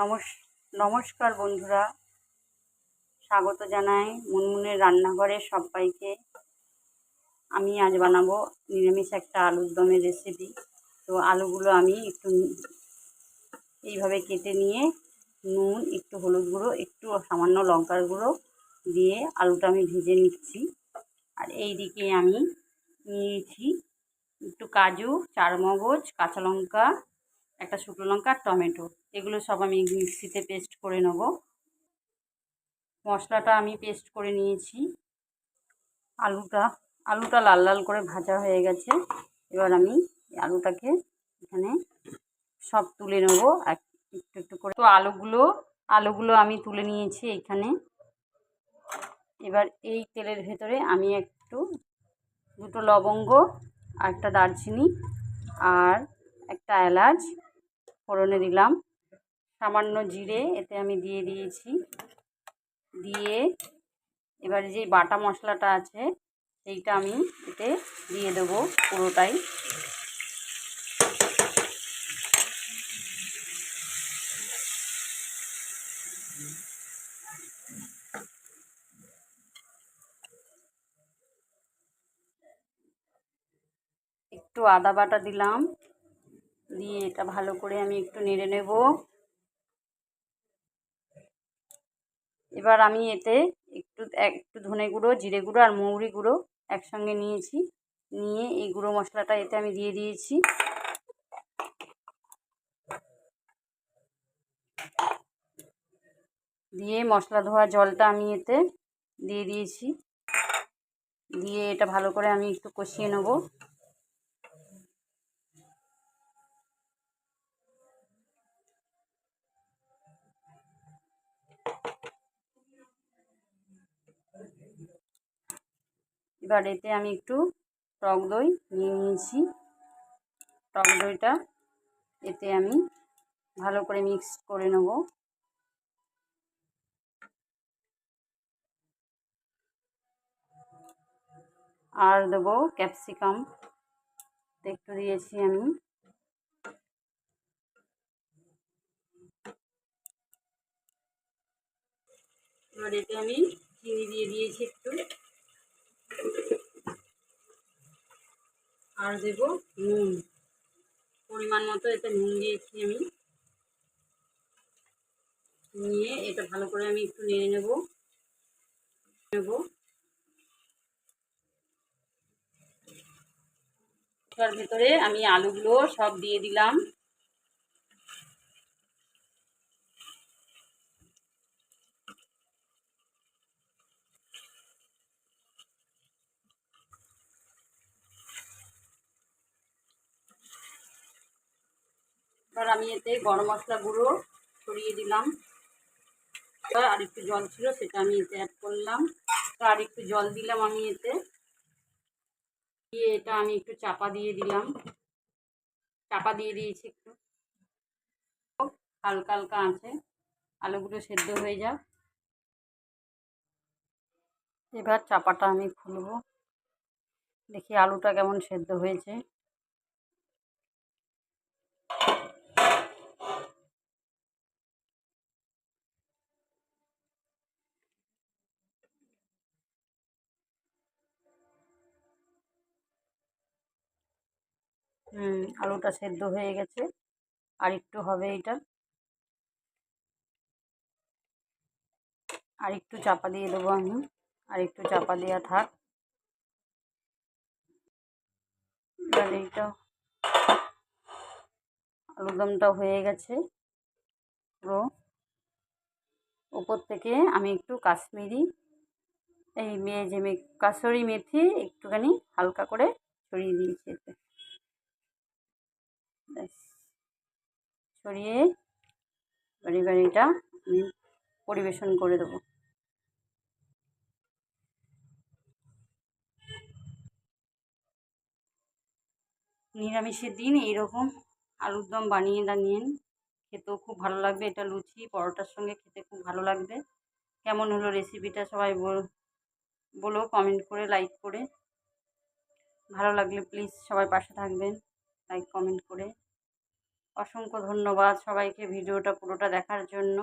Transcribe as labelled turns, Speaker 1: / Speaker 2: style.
Speaker 1: নমস, নমস্কার বন্ধুরা। স্বাগত জানাই মুনমুনের রান্নাঘরে সবাইকে। আমি আজ বানাবো নিরামিষ একটা আলুর দমের রেসিপি তো আলুগুলো আমি একটু এইভাবে কেটে নিয়ে নুন, একটু হলুদ গুঁড়ো, একটু সামান্য লঙ্কার গুঁড়ো দিয়ে আলুটা আমি ভেজে নিচ্ছি। আর এই দিকে আমি নিয়েছি একটু কাজু, চারমগজ, কাঁচা লঙ্কা একটা শুকনো লঙ্কা আর টমেটো। এগুলো সব আমি মিক্সিতে পেস্ট করে নেব। মশলাটা আমি পেস্ট করে নিয়েছি। আলুটা আলুটা লাল লাল করে ভাজা হয়ে গেছে। এবার আমি আলুটাকে এখানে সব তুলে নেব। একটু একটু করে। তো আলুগুলো আলুগুলো আমি তুলে নিয়েছি এখানে। এবার এই তেলের ভেতরে আমি একটু, দুটো লবঙ্গ আর একটা দারচিনি আর একটা এলাচ ফোড়নে দিলাম। সামান্য জিরে এতে আমি দিয়ে দিয়েছি। দিয়ে এবার যে বাটা মশলাটা আছে, সেইটা আমি এতে দিয়ে দেবো পুরোটাই। একটু আদা বাটা দিলাম। দিয়ে এটা ভালো করে আমি একটু নেড়ে নেব। এবার আমি এতে একটু একটু ধনে গুঁড়ো, জিরে গুঁড়ো আর মৌরি গুঁড়ো একসঙ্গে নিয়েছি। নিয়ে এই গুঁড়ো মশলাটা এতে আমি দিয়ে দিয়েছি। দিয়ে মশলা ধোয়া জলটা আমি এতে দিয়ে দিয়েছি। দিয়ে এটা ভালো করে আমি একটু কষিয়ে নেব। এবার এতে আমি একটু টক দই নিয়ে নিয়েছি। টক দইটা এতে আমি ভালো করে মিক্স করে নেব। আর দেবো ক্যাপসিকাম। একটু দিয়েছি আমি। এবার এতে আমি চিনি দিয়ে দিয়েছি একটু আর দেব, নুন। পরিমাণ মতো এতে নুন দিয়েছি আমি। নিয়ে এটা ভালো করে আমি একটু নিয়ে নেব। নেব। তার ভেতরে আমি আলুগুলো সব দিয়ে দিলাম। এবার আমি এতে গরম মশলা গুঁড়ো ছড়িয়ে দিলাম। আর একটু জল ছিল সেটা আমি এতে অ্যাড করলাম। আর একটু জল দিলাম আমি এতে। দিয়ে এটা আমি একটু চাপা দিয়ে দিলাম। চাপা দিয়ে দিয়েছি একটু। হালকা হালকা আছে। আলুগুলো সেদ্ধ হয়ে যাক। এবার চাপাটা আমি খুলবো। দেখি আলুটা কেমন সেদ্ধ হয়েছে। আলুটা সেদ্ধ হয়ে গেছে। আর একটু হবে এটা আর একটু চাপা দিয়ে দেবো আমি। আর একটু চাপা দেওয়া থাক। এবার এইটা আলুদমটা হয়ে গেছে পুরো। উপর থেকে আমি একটু কাশ্মীরি, এই মেয়ে যে কাসরি মেথি একটুখানি হালকা করে ছড়িয়ে দিয়েছি এতে। ছড়িয়ে এবার এটা আমি পরিবেশন করে দেবো। নিরামিষের দিন এইরকম আলুর দম বানিয়ে নিন খেতেও খুব ভালো লাগবে। এটা লুচি, পরোটার সঙ্গে খেতে খুব ভালো লাগবে। কেমন হলো রেসিপিটা সবাই বলো কমেন্ট করে লাইক করে। ভালো লাগলে প্লিজ সবাই পাশে থাকবেন। লাইক কমেন্ট করে। অসংখ্য ধন্যবাদ সবাইকে ভিডিওটা পুরোটা দেখার জন্য।